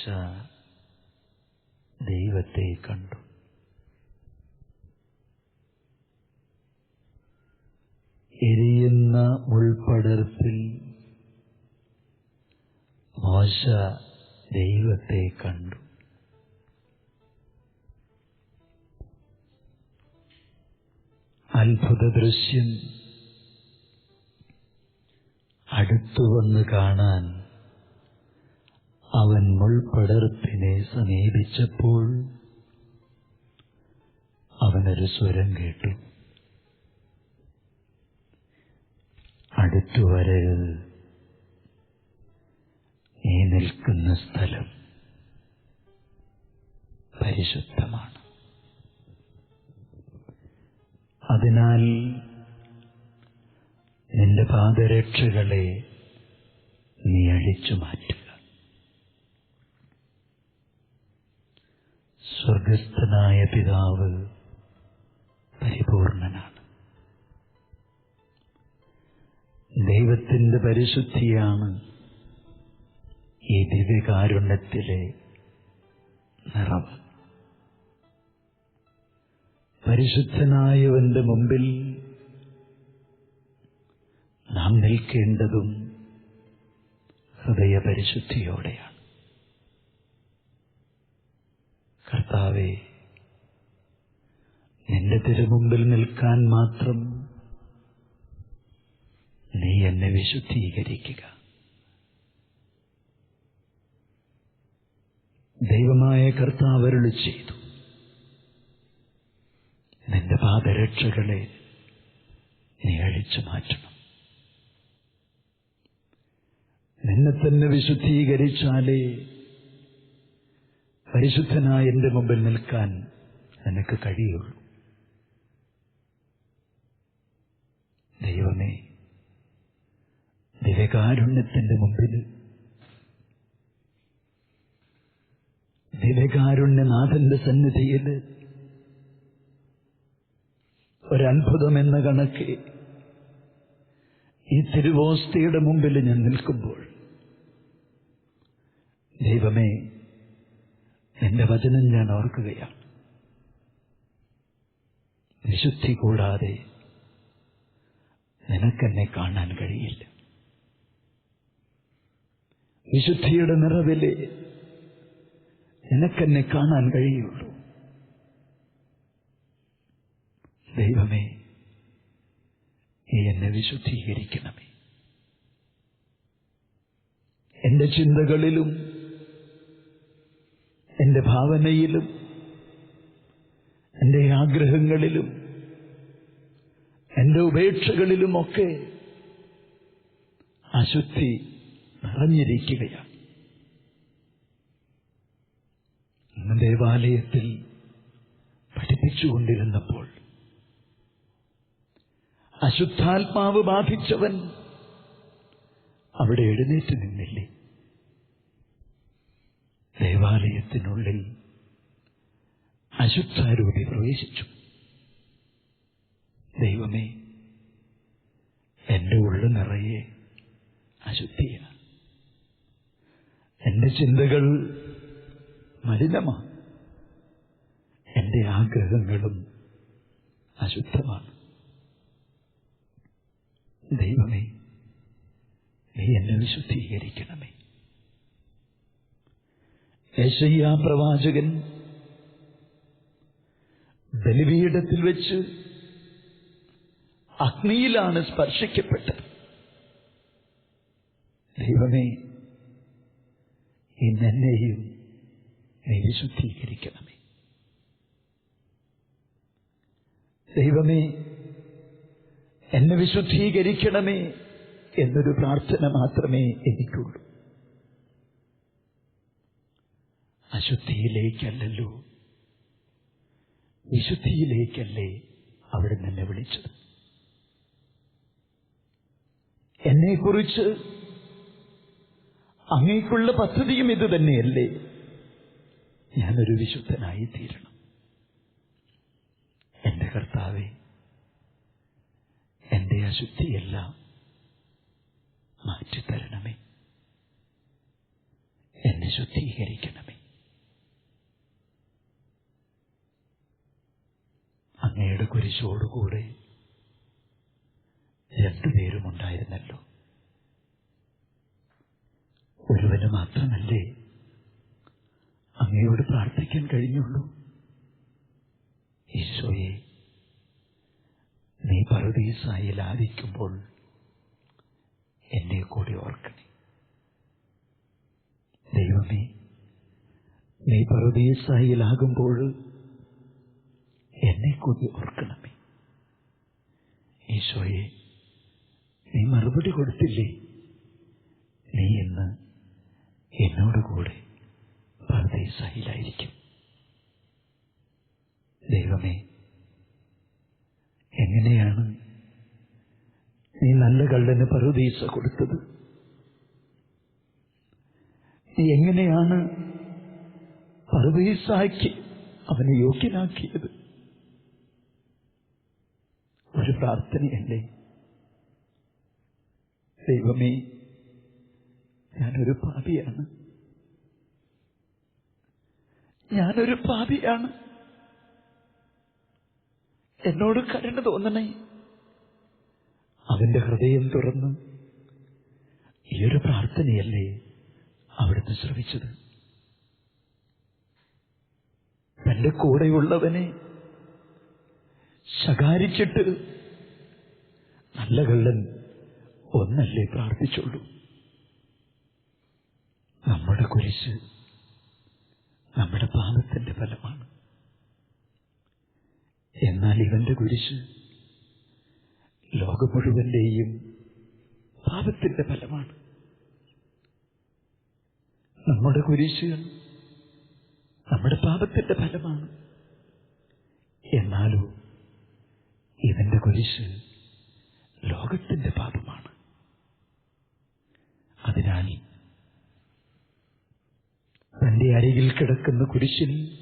മോശ ദൈവത്തെ കണ്ടു. എരിയുന്ന മുൾപ്പടർപ്പിൽ മോശ ദൈവത്തെ കണ്ടു. അത്ഭുത ദൃശ്യം അടുത്തു വന്ന് കാണാൻ അവൻ മുൾപ്പടർപ്പിനെ സമീപിച്ചപ്പോൾ അവനൊരു സ്വരം കേട്ടു. അടുത്തു വരരുത്. നീ നിൽക്കുന്ന സ്ഥലം പരിശുദ്ധമാണ്. അതിനാൽ നിന്റെ പാദരക്ഷകളെ നീ അഴിച്ചു മാറ്റുക സ്വർഗസ്ഥനായ പിതാവ് പരിപൂർണനാണ്. ദൈവത്തിന്റെ പരിശുദ്ധിയാണ് ഈ ദിവ്യകാരുണ്യത്തിലെ നിറവ്. പരിശുദ്ധനായവന്റെ മുമ്പിൽ നാം നിൽക്കേണ്ടതും ഹൃദയപരിശുദ്ധിയോടെയാണ്. കർത്താവെ നിന്റെ തിരുമുമ്പിൽ നിൽക്കാൻ മാത്രം നീ എന്നെ വിശുദ്ധീകരിക്കുക. ദൈവമായ കർത്താവരുളി ചെയ്തു. നിന്റെ പാദരക്ഷകളെ നീ അഴിച്ചു മാറ്റണം. നിന്നെ തന്നെ വിശുദ്ധീകരിച്ചാലേ പരിശുദ്ധനായ എന്റെ മുമ്പിൽ നിൽക്കാൻ നിനക്ക് കഴിയുള്ളൂ. ദൈവമേ ദിവകാരുണ്യത്തിന്റെ മുമ്പിൽ ദിവകാരുണ്യനാഥന്റെ സന്നിധിയിൽ ഒരത്ഭുതം എന്ന കണക്ക് ഈ തിരുവോസ്തിയുടെ മുമ്പിൽ ഞാൻ നിൽക്കുമ്പോൾ ദൈവമേ എന്റെ വചനം ഞാൻ ഓർക്കുകയാണ്. വിശുദ്ധി കൂടാതെ നിനക്കെന്നെ കാണാൻ കഴിയില്ല. വിശുദ്ധിയുടെ നിറവിലെ നിനക്കെന്നെ കാണാൻ കഴിയുള്ളൂ. ദൈവമേ നീ എന്നെ വിശുദ്ധീകരിക്കണമേ. എന്റെ ചിന്തകളിലും എന്റെ ഭാവനയിലും എന്റെ ആഗ്രഹങ്ങളിലും എന്റെ ഉപേക്ഷകളിലുമൊക്കെ അശുദ്ധി നിറഞ്ഞിരിക്കുകയാണ്. ഇന്ന് ദേവാലയത്തിൽ പഠിപ്പിച്ചുകൊണ്ടിരുന്നപ്പോൾ അശുദ്ധാത്മാവ് ബാധിച്ചവൻ അവിടെ എഴുന്നേറ്റ് നിന്നില്ലേ? ദേവാലയത്തിനുള്ളിൽ അശുദ്ധാരൂപി പ്രവേശിച്ചു. ദൈവമേ എന്റെ ഉള്ളു നിറയെ അശുദ്ധിയാണ്. എന്റെ ചിന്തകൾ മലിനമാണ് എന്റെ ആഗ്രഹങ്ങളും അശുദ്ധമാണ്. ദൈവമേ നീ എന്നെ വിശുദ്ധീകരിക്കണമേ. യേശയ്യ പ്രവാചകൻ ബലിപീഠത്തിൽ വെച്ച് അഗ്നിയിലാണ് സ്പർശിക്കപ്പെട്ടത്. ദൈവമേ ഇന്നെന്നെയും നീ ദൈവമേ എന്നെ വിശുദ്ധീകരിക്കണമേ എന്നൊരു പ്രാർത്ഥന മാത്രമേ എനിക്കുള്ളൂ. അശുദ്ധിയിലേക്കല്ലല്ലോ. വിശുദ്ധിയിലേക്കല്ലേ അവിടെ നിന്നെ വിളിച്ചത്. എന്നെക്കുറിച്ച് അങ്ങേക്കുള്ള പദ്ധതിയും ഇത് തന്നെയല്ലേ. ഞാനൊരു വിശുദ്ധനായി തീരണം. എന്റെ കർത്താവെ എന്റെ അശുദ്ധിയെല്ലാം മാറ്റിത്തരണമേ. എന്നെ ശുദ്ധീകരിക്കണമേ അങ്ങയുടെ കുരിശോടുകൂടെ രണ്ടുപേരും ഉണ്ടായിരുന്നല്ലോ. ഒരുവന് മാത്രമല്ലേ അങ്ങയോട് പ്രാർത്ഥിക്കാൻ കഴിഞ്ഞുള്ളൂ? ഈശോയെ നീ പറുദീസായി ലാഭിക്കുമ്പോൾ എന്നെ കൂടി ഓർക്കണേ. ദൈവമേ നീ പറുദീസായിലാകുമ്പോൾ എന്നെ കൂടി ഓർക്കണമേ ഈശോയെ നീ മറുപടി കൊടുത്തില്ലേ? നീ ഇന്ന് എന്നോട് കൂടെ സഹിലായിരിക്കും ദൈവമേ എങ്ങനെയാണ് നീ നല്ല കള്ളന് പറുദീസ കൊടുത്തത്? നീ എങ്ങനെയാണ് പറുദീസാക്കി അവനെ യോഗ്യനാക്കിയത്? ഒരു പ്രാർത്ഥനയല്ലേ? ദൈവമേ ഞാനൊരു പാപിയാണ്. ഞാനൊരു പാപിയാണ്. എന്നോട് കരുണ തോന്നണേ. അവന്റെ ഹൃദയം തുറന്ന് ഈ ഒരു പ്രാർത്ഥനയല്ലേ അവിടുന്ന് ശ്രമിച്ചത് തന്റെ കൂടെയുള്ളവനെ ശകാരിച്ചിട്ട് നല്ല കള്ളൻ ഒന്നല്ലേ പ്രാർത്ഥിച്ചുള്ളൂ? നമ്മുടെ കുരിശ് നമ്മുടെ പാപത്തിന്റെ ഫലമാണ്. എന്നാൽ ഇവന്റെ കുരിശ് ലോകം മുഴുവന്റെയും പാപത്തിന്റെ ഫലമാണ്. നമ്മുടെ കുരിശ് നമ്മുടെ പാപത്തിന്റെ ഫലമാണ്. എന്നാലോ ഇവന്റെ കുരിശ് ലോകത്തിന്റെ പാപമാണ്. അതിനാൽ തന്റെ അരികിൽ കിടക്കുന്ന കുരിശിൽ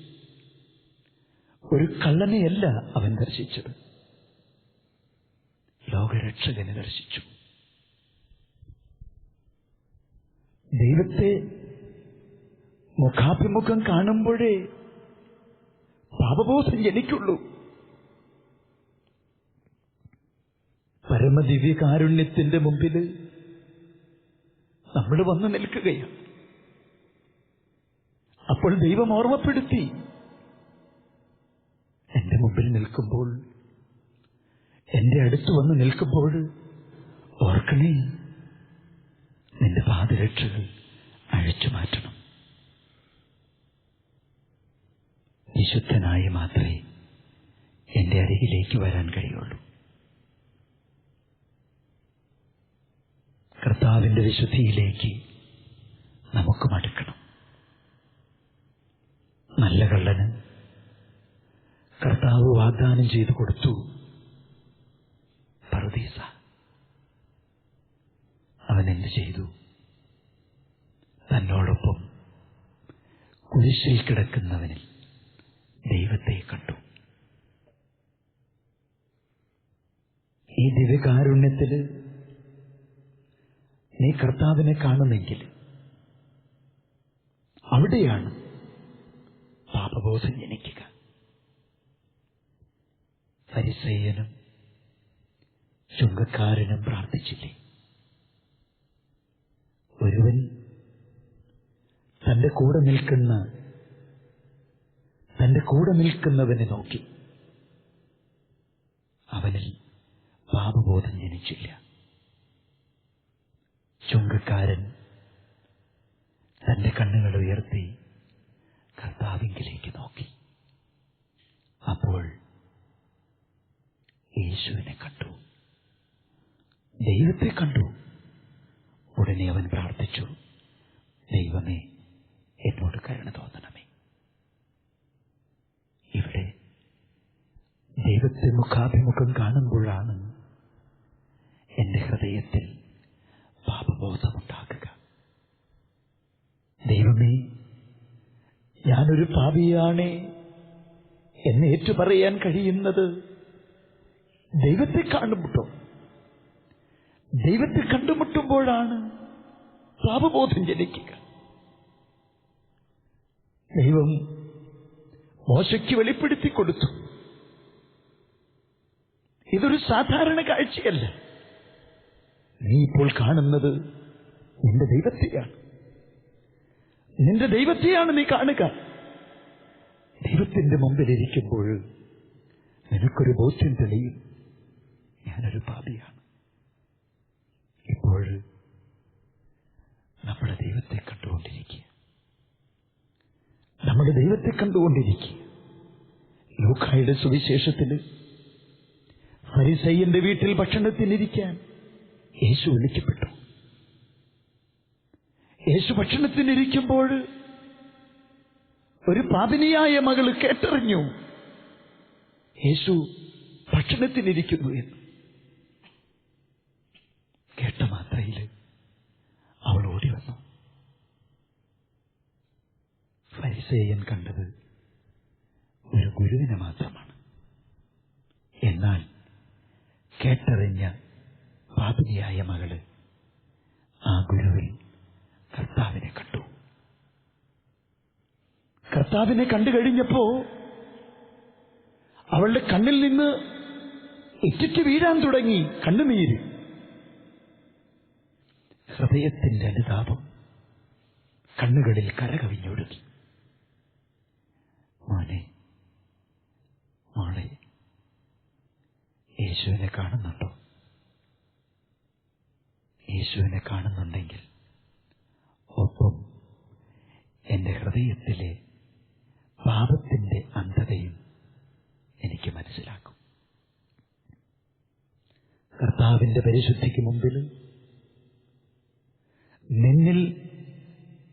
ഒരു കള്ളനെയല്ല അവൻ ദർശിച്ചത്. ലോകരക്ഷകനെ ദർശിച്ചു. ദൈവത്തെ മുഖാഭിമുഖം കാണുമ്പോഴേ പാപബോധം ജനിക്കുള്ളൂ. പരമദിവ്യകാരുണ്യത്തിന്റെ മുമ്പിൽ നമ്മൾ വന്നു നിൽക്കുകയാണ്. അപ്പോൾ ദൈവം ഓർമ്മപ്പെടുത്തി. എന്റെ മുമ്പിൽ നിൽക്കുമ്പോൾ എന്റെ അടുത്ത് വന്ന് നിൽക്കുമ്പോൾ ഓർക്കണേ നിന്റെ പാദരക്ഷകൾ അഴിച്ചു മാറ്റണം. വിശുദ്ധനായി മാത്രമേ എന്റെ അരികിലേക്ക് വരാൻ കഴിയുള്ളൂ. കർത്താവിന്റെ വിശുദ്ധിയിലേക്ക് നമുക്ക് മടുക്കണം നല്ല കള്ളന് കർത്താവ് വാഗ്ദാനം ചെയ്തു കൊടുത്തു. പറദീസ അവൻ എന്ത് ചെയ്തു? തന്നോടൊപ്പം കുരിശിൽ കിടക്കുന്നവനിൽ ദൈവത്തെ കണ്ടു. ഈ ദിവ്യകാരുണ്യത്തിൽ നീ കർത്താവിനെ കാണുന്നെങ്കിൽ അവിടെയാണ് പാപബോധം ജനിക്കുക. പരിസയനും ചുങ്കക്കാരനും പ്രാർത്ഥിച്ചില്ലേ? ഒരുവൻ തന്റെ കൂടെ നിൽക്കുന്ന തന്റെ കൂടെ നിൽക്കുന്നവനെ നോക്കി. അവനിൽ പാപബോധം ജനിച്ചില്ല. ചുങ്കക്കാരൻ തന്റെ കണ്ണുകൾ ഉയർത്തി കർത്താവിങ്കിലേക്ക് നോക്കി. അപ്പോൾ യേശുവിനെ കണ്ടു. ദൈവത്തെ കണ്ടു. ഉടനെ അവൻ പ്രാർത്ഥിച്ചു ദൈവമേ എന്നോട് കരുണ തോന്നണമേ. ഇവിടെ ദൈവത്തെ മുഖാഭിമുഖം കാണുമ്പോഴാണ് എന്റെ ഹൃദയത്തിൽ പാപബോധമുണ്ടാകുക ദൈവമേ ഞാനൊരു പാപിയാണേ. എന്ന് ഏറ്റുപറയാൻ കഴിയുന്നത് ദൈവത്തെ കണ്ടുമുട്ടും ദൈവത്തെ കണ്ടുമുട്ടുമ്പോഴാണ് പാപബോധം ജനിക്കുക. ദൈവം മോശയ്ക്ക് വെളിപ്പെടുത്തി കൊടുത്തു. ഇതൊരു സാധാരണ കാഴ്ചയല്ല. നീ ഇപ്പോൾ കാണുന്നത് നിന്റെ ദൈവത്തെയാണ്. നിന്റെ ദൈവത്തെയാണ് നീ കാണുക. ദൈവത്തിന്റെ മുമ്പിലിരിക്കുമ്പോൾ നിനക്കൊരു ബോധ്യം തെളിയും. ഞാനൊരു പാപിയാണ്. ഇപ്പോൾ നമ്മുടെ ദൈവത്തെ കണ്ടുകൊണ്ടിരിക്കുക. നമ്മുടെ ദൈവത്തെ കണ്ടുകൊണ്ടിരിക്കുക. ലൂക്കായുടെ സുവിശേഷത്തിൽ ഹരിസയ്യന്റെ വീട്ടിൽ ഭക്ഷണത്തിനിരിക്കാൻ യേശു വിളിക്കപ്പെട്ടു. യേശു ഭക്ഷണത്തിനിരിക്കുമ്പോൾ ഒരു പാപിനിയായ മകൾ കേട്ടറിഞ്ഞു. യേശു ഭക്ഷണത്തിനിരിക്കുന്നു എന്ന്. കേട്ട മാത്രയിൽ അവൾ ഓടി വന്നു. ഫരിസേയൻ കണ്ടത് ഒരു ഗുരുവിനെ മാത്രമാണ്. എന്നാൽ കേട്ടറിഞ്ഞ പാപിനിയായ മകൾ ആ ഗുരുവിൽ കർത്താവിനെ കണ്ടു. കർത്താവിനെ കണ്ടു കഴിഞ്ഞപ്പോ അവളുടെ കണ്ണിൽ നിന്ന് ഇറ്റിറ്റ് വീഴാൻ തുടങ്ങി കണ്ണുനീര്. ഹൃദയത്തിന്റെ അനുതാപം കണ്ണുകളിൽ കരകവിഞ്ഞൊഴുകി. മോനെ മോളെ യേശുവിനെ കാണുന്നുണ്ടോ? യേശുവിനെ കാണുന്നുണ്ടെങ്കിൽ ഒപ്പം എന്റെ ഹൃദയത്തിലെ പാപത്തിന്റെ അന്ധതയും എനിക്ക് മനസ്സിലാക്കും. കർത്താവിന്റെ പരിശുദ്ധിക്ക് മുമ്പിൽ നിന്നിൽ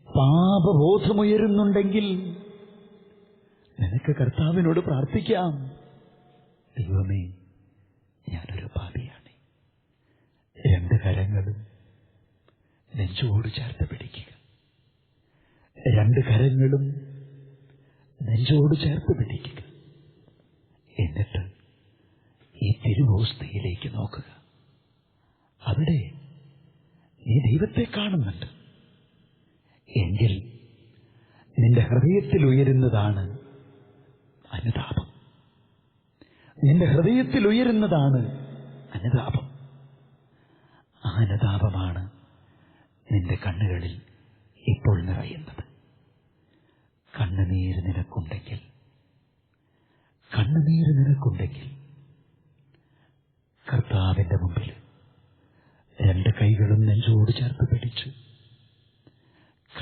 പാപബോധമുയരുന്നുണ്ടെങ്കിൽ നിനക്ക് കർത്താവിനോട് പ്രാർത്ഥിക്കാം. ദൈവമേ ഞാനൊരു പാപിയാണ്. രണ്ട് കരങ്ങളും നെഞ്ചോട് ചേർത്ത് പിടിക്കുക. രണ്ട് കരങ്ങളും നെഞ്ചോട് ചേർത്ത് പിടിക്കുക. എന്നിട്ട് ഈ തിരുവോസ്തയിലേക്ക് നോക്കുക. അവിടെ നീ ദൈവത്തെ കാണുന്നുണ്ട്. എങ്കിൽ നിന്റെ ഹൃദയത്തിൽ ഉയരുന്നതാണ് അനുതാപം. നിന്റെ ഹൃദയത്തിൽ ഉയരുന്നതാണ് അനുതാപം. അനുതാപമാണ് നിന്റെ കണ്ണുകളിൽ ഇപ്പോൾ നിറയുന്നത്. കണ്ണുനീര് നിനക്കുണ്ടെങ്കിൽ. കണ്ണുനീര് നിനക്കുണ്ടെങ്കിൽ. കർത്താവിന്റെ മുമ്പിൽ രണ്ട് കൈകളും നെഞ്ചോട് ചേർത്ത് പിടിച്ചു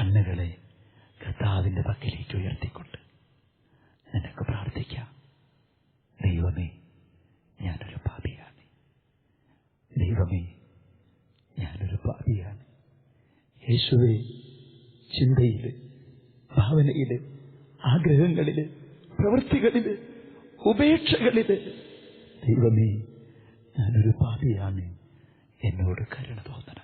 കണ്ണുകളെ കർത്താവിന്റെ പക്കലേക്ക് ഉയർത്തിക്കൊണ്ട് നിനക്ക് പ്രാർത്ഥിക്കാം. ദൈവമേ ഞാനൊരു പാപിയാണ്. ദൈവമേ ഞാനൊരു പാപിയാണ്. യേശുവേ ചിന്തയിൽ ഭാവനയിൽ ആഗ്രഹങ്ങളിൽ പ്രവൃത്തികളിൽ ഉപേക്ഷകളിൽ. ദൈവമേ ഞാനൊരു പാപിയാണ്. എന്നോട് കരുണ തോന്നണമേ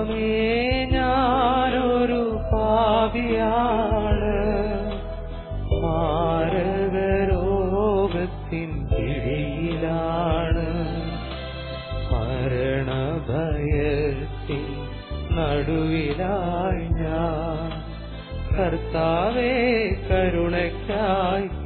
ദൈവമേ നടുവിലായി ഞാൻ. കർത്താവേ കരുണയ്ക്കായി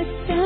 understand.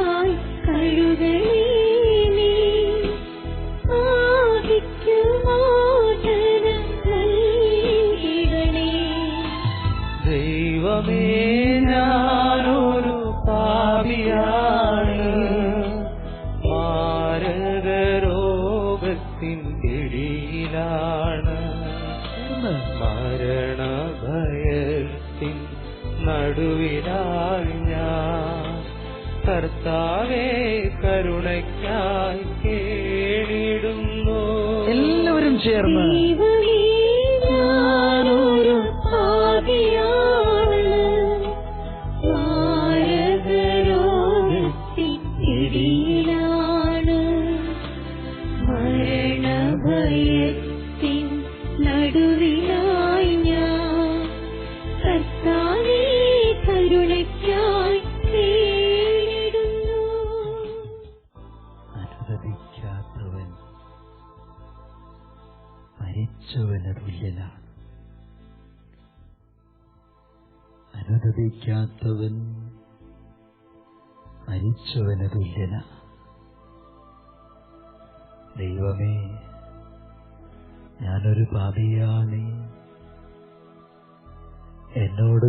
എല്ലാവരും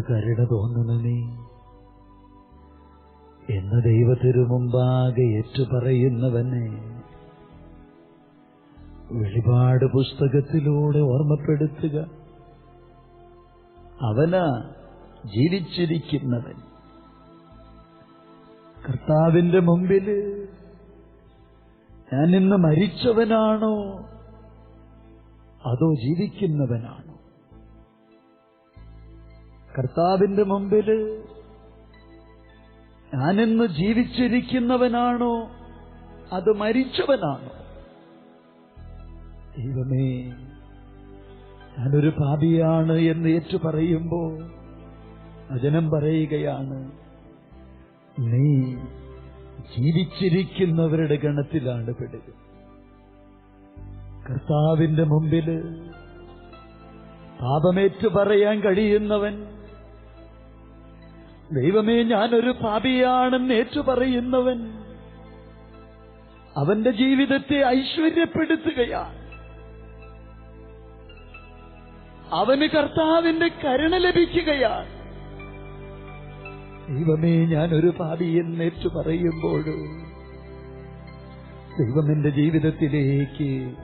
കരുണ തോന്നണമേ എന്ന് ദൈവത്തിനു മുമ്പാകെ ഏറ്റുപറയുന്നവനെ വെളിപാട് പുസ്തകത്തിലൂടെ ഓർമ്മപ്പെടുത്തുക. അവനാ ജീവിച്ചിരിക്കുന്നവൻ. കർത്താവിന്റെ മുമ്പിൽ ഞാൻ ഇന്ന് മരിച്ചവനാണോ? അതോ ജീവിക്കുന്നവനാണോ? കർത്താവിന്റെ മുമ്പിൽ ഞാനിന്ന് ജീവിച്ചിരിക്കുന്നവനാണോ? അത് മരിച്ചവനാണോ? ദൈവമേ ഞാനൊരു പാപിയാണ് എന്ന് ഏറ്റു പറയുമ്പോ വചനം പറയുകയാണ് നീ ജീവിച്ചിരിക്കുന്നവരുടെ ഗണത്തിലാണ് പെടുക. കർത്താവിന്റെ മുമ്പിൽ പാപമേറ്റു പറയാൻ കഴിയുന്നവൻ ദൈവമേ ഞാനൊരു പാപിയാണെന്ന് ഏറ്റുപറയുന്നവൻ അവന്റെ ജീവിതത്തെ ഐശ്വര്യപ്പെടുത്തുകയാണ്. അവന് കർത്താവിന്റെ കരുണ ലഭിക്കുകയാണ്. ദൈവമേ ഞാനൊരു എന്ന് പറയുമ്പോൾ ദൈവം എന്റെ ജീവിതത്തിലേക്ക്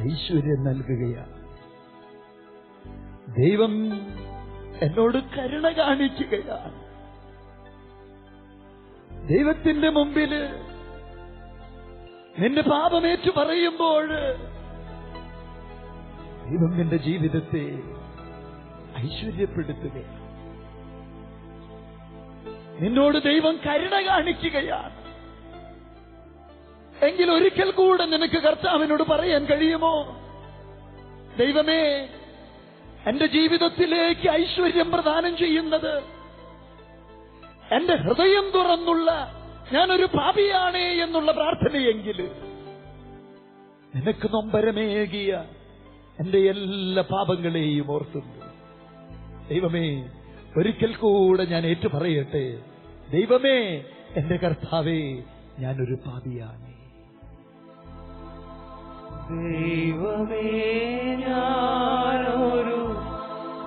ഐശ്വര്യം നൽകുകയാണ്. ദൈവം എന്നോട് കരുണ കാണിക്കുകയാണ്. ദൈവത്തിന്റെ മുമ്പിൽ നിന്റെ പാപമേറ്റു പറയുമ്പോൾ ദൈവം നിന്റെ ജീവിതത്തെ ഐശ്വര്യപ്പെടുത്തുകയാണ്. നിന്നോട് ദൈവം കരുണ കാണിക്കുകയാണ്. എങ്കിൽ ഒരിക്കൽ കൂടെ നിനക്ക് കർത്താവിനോട് പറയാൻ കഴിയുമോ? ദൈവമേ എന്റെ ജീവിതത്തിലേക്ക് ഐശ്വര്യം പ്രദാനം ചെയ്യുന്നത് എന്റെ ഹൃദയം തുറന്നുള്ള ഞാനൊരു പാപിയാണേ എന്നുള്ള പ്രാർത്ഥനയെങ്കിൽ നിനക്ക് നൊമ്പരമേകിയ എന്റെ എല്ലാ പാപങ്ങളെയും ഓർത്തുന്നു ദൈവമേ ഒരിക്കൽ കൂടെ ഞാൻ ഏറ്റുപറയട്ടെ ദൈവമേ എന്റെ കർത്താവേ ഞാനൊരു പാപിയാണ്. ദൈവമേ ഞാനൊരു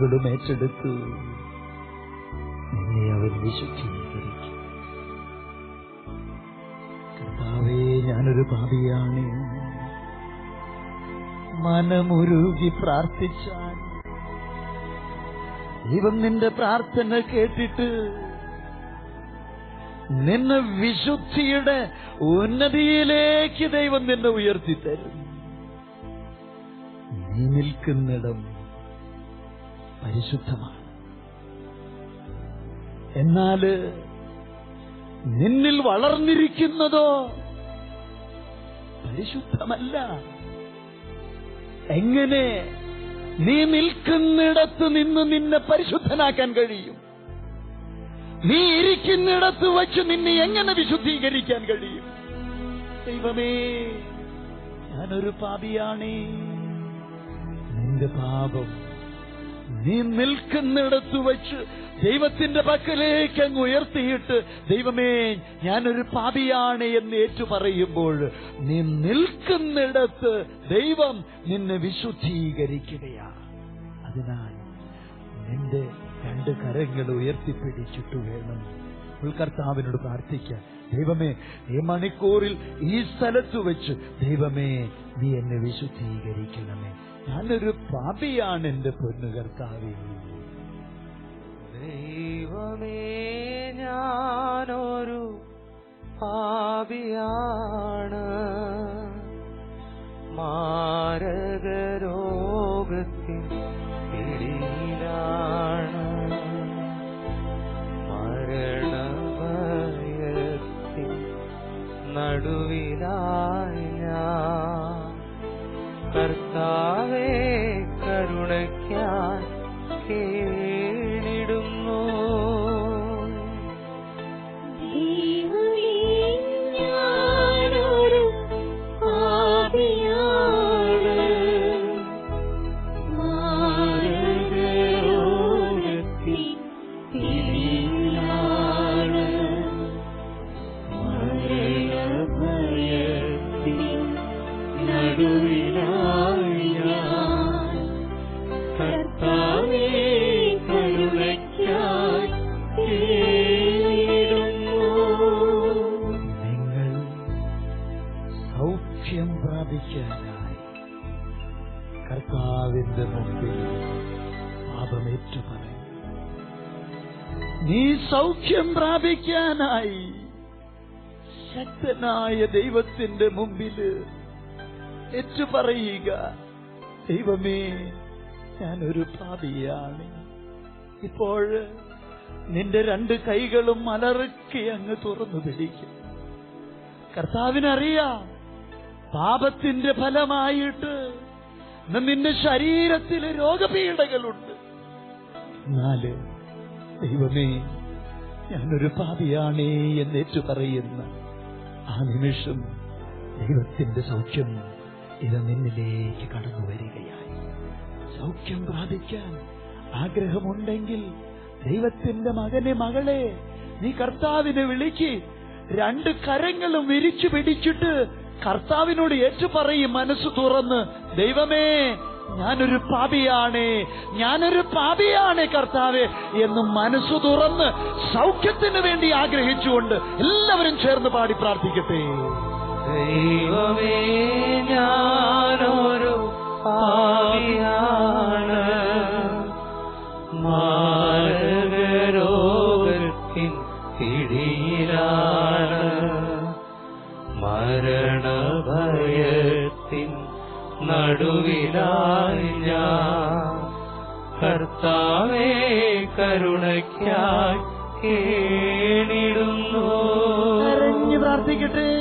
പാപങ്ങളും ഏറ്റെടുത്ത് നിന്നെ അവൻ വിശുദ്ധീകരിക്കും. കർത്താവേ ഞാനൊരു പാപിയാണ്. മനമുരുകി പ്രാർത്ഥിച്ചാൽ ദൈവം നിന്റെ പ്രാർത്ഥന കേട്ടിട്ട് നിന്നെ വിശുദ്ധിയുടെ ഉന്നതിയിലേക്ക് ദൈവം നിന്നെ ഉയർത്തിത്തരും. നീ നിൽക്കുന്നിടം പരിശുദ്ധമാണ്. എന്നാൽ നിന്നിൽ വളർന്നിരിക്കുന്നതോ പരിശുദ്ധമല്ല. എങ്ങനെ നീ നിൽക്കുന്നിടത്ത് നിന്ന് നിന്നെ പരിശുദ്ധനാക്കാൻ കഴിയും? നീ ഇരിക്കുന്നിടത്ത് വച്ച് നിന്നെ എങ്ങനെ വിശുദ്ധീകരിക്കാൻ കഴിയും? ദൈവമേ ഞാനൊരു പാപിയാണേ. നിന്റെ പാപം നീ നിൽക്കുന്നിടത്ത് വെച്ച് ദൈവത്തിന്റെ പക്കലേക്ക് അങ്ങ് ഉയർത്തിയിട്ട് ദൈവമേ ഞാനൊരു പാപിയാണ് എന്ന് ഏറ്റു പറയുമ്പോൾ നീ നിൽക്കുന്നിടത്ത് ദൈവം നിന്നെ വിശുദ്ധീകരിക്കുകയാണ്. അതിനാൽ നിന്റെ രണ്ട് കരങ്ങൾ ഉയർത്തിപ്പിടിച്ചിട്ട് വേണം. ഉൾക്കർത്താവിനോട് പ്രാർത്ഥിക്കാൻ ദൈവമേ ഈ മണിക്കൂറിൽ ഈ സ്ഥലത്ത് വെച്ച് ദൈവമേ നീ എന്നെ വിശുദ്ധീകരിക്കണമേ. ഞാനൊരു പാപിയാണ് എന്റെ പൊന്നുകർത്താവി. ദൈവമേ ഞാനൊരു പാപിയാണ്. മാരകരോഗത്തിൻ പിടിയിലാണ്. മരണഭയത്തിൻ നടുവിലായി ഞാൻ. वे के പ്രാപിക്കാനായി ശക്തനായ ദൈവത്തിന്റെ മുമ്പിൽ ഏറ്റുപറയുക ദൈവമേ ഞാനൊരു പാപിയാണ്. ഇപ്പോൾ നിന്റെ രണ്ട് കൈകളും അലറുക്കി അങ്ങ് തുറന്നു പിടിക്കും. കർത്താവിനറിയാം പാപത്തിന്റെ ഫലമായിട്ട് നിന്റെ ശരീരത്തിൽ രോഗപീഠകളുണ്ട്. എന്നാൽ ദൈവമേ ഞാനൊരു പാപിയാണേ എന്നേറ്റു പറയുന്ന ആ നിമിഷം ദൈവത്തിന്റെ സൗഖ്യം ഇത് നിന്നിലേക്ക് കടന്നു വരികയായി. സൗഖ്യം പ്രാപിക്കാൻ ആഗ്രഹമുണ്ടെങ്കിൽ ദൈവത്തിന്റെ മകനെ മകളെ നീ കർത്താവിനെ വിളിക്ക് രണ്ട് കരങ്ങളും വിരിച്ചു പിടിച്ചിട്ട് കർത്താവിനോട് ഏറ്റുപറയും മനസ്സ് തുറന്ന് ദൈവമേ ഞാനൊരു പാപിയാണ് ഞാനൊരു പാപിയാണ് കർത്താവ് എന്ന് മനസ്സ് തുറന്ന് സൗഖ്യത്തിന് വേണ്ടി ആഗ്രഹിച്ചുകൊണ്ട് എല്ലാവരും ചേർന്ന് പാടി പ്രാർത്ഥിക്കട്ടെ. ദൈവമേ ഞാനൊരു പാവിയാണ് നടുവിലായി ഞാൻ കർത്താവേ കരുണയ്ക്കായി കേണിടുന്നു. അറിഞ്ഞു പ്രാർത്ഥിക്കട്ടെ.